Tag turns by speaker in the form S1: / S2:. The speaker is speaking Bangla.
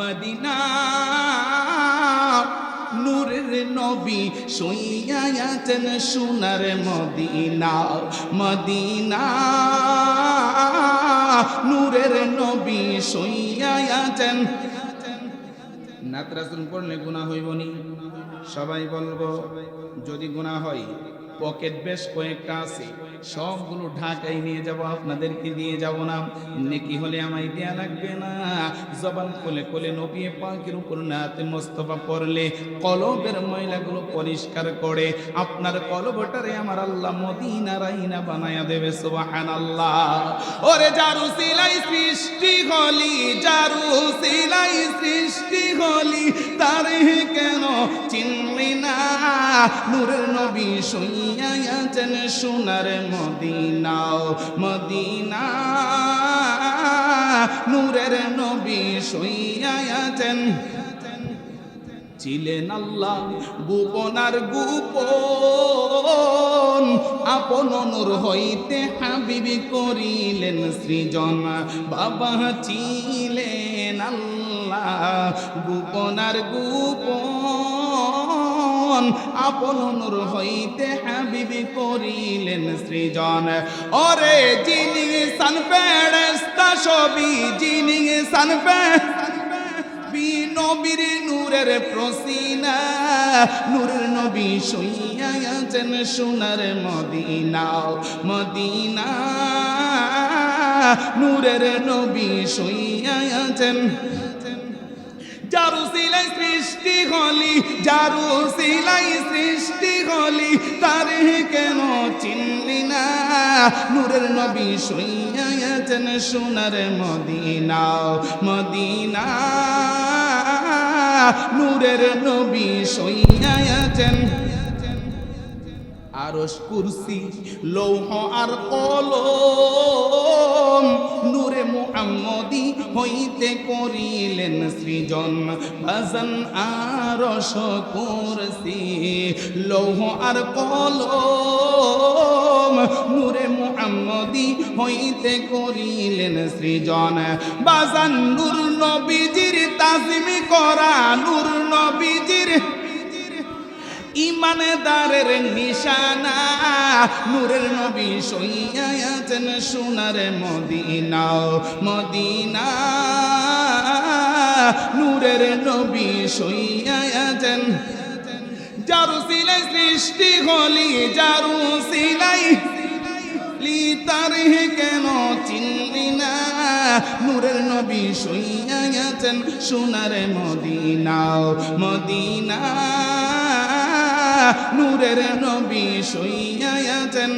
S1: মদিনা। নূরের নবী সইয়াছেন সোনার মদিনা মদিনা। নূরের নবী সইয়াছেন নাতরাসুল পড়লে গুণা হইবনি? সবাই বলব, যদি গুণা হয় পকেট বেশ কয়েকটা আছে। সবগুলো ঢাকায় নিয়ে যাব, আপনাদেরকে দিয়ে যাব না। নেকি হলে আমায় দেয়া লাগবে না। জবান কোলে কোলে নবিয়ে পাকের উপর নাতে মোস্তফা পড়লে কলবের ময়লাগুলো পরিষ্কার করে, আপনার কলবটারে আমার আল্লাহ মদিনা রাইনা বানায়া দেবে সুবাহান আল্লাহ ওরে জারু সিলাই সৃষ্টি হলি, জারু সিলাই সৃষ্টি হলি, তারে নূরের নবী সইয়াছেন সোনার মদিনাও, মদিনা। নূরের নবী সইয়াছেন ছিলেন আল্লাহ গোপনার গোপন। আপন নূর হইতে হাবিবি করিলেন সৃজন। বাবা ছিলেন আল্লাহ গোপনার গোপন। আপন নূর হইতে হাবিবি করিলেন সৃজন। ওরে যিনি সান পেড়স্তা ছবি যিনি সান নবী নবীর নূরের প্রসিনা, নূরের নবী সইয়াছেন সোনার মদিনা মদিনা। নূরের নবী সইয়াছেন যারু সিলাই সৃষ্টি হলি যারু সিলাই সৃষ্টি হলি, তারে কেন চিনলি না? নূরের নবী সইয়াছেন সোনার মদিনা মদিনা। নূরের নবী সইয়াছেন আরশ কুরসি, লৌহ আর মুহাম্মদি হইতে করিলেন সৃজন। বাজান আর কুরসি লৌহ আর কলম। নূরে মুহাম্মদি হইতে করিলেন সৃজন। বাজান নূর নবীজির তাজিমি করা, নূর নবীজির ইমানদারের নিশানা, নূরের নবী সইয়াছেন সোনার মদিনা মদিনা। নূরের নবী সইয়াছেন যারু সিলাই সৃষ্টি হলি যারু সিলাই লি তারে কেন চিনলি না? নূরের নবী সইয়াছেন সোনার মদিনা মদিনা। নূরের নবী সইয়াছেন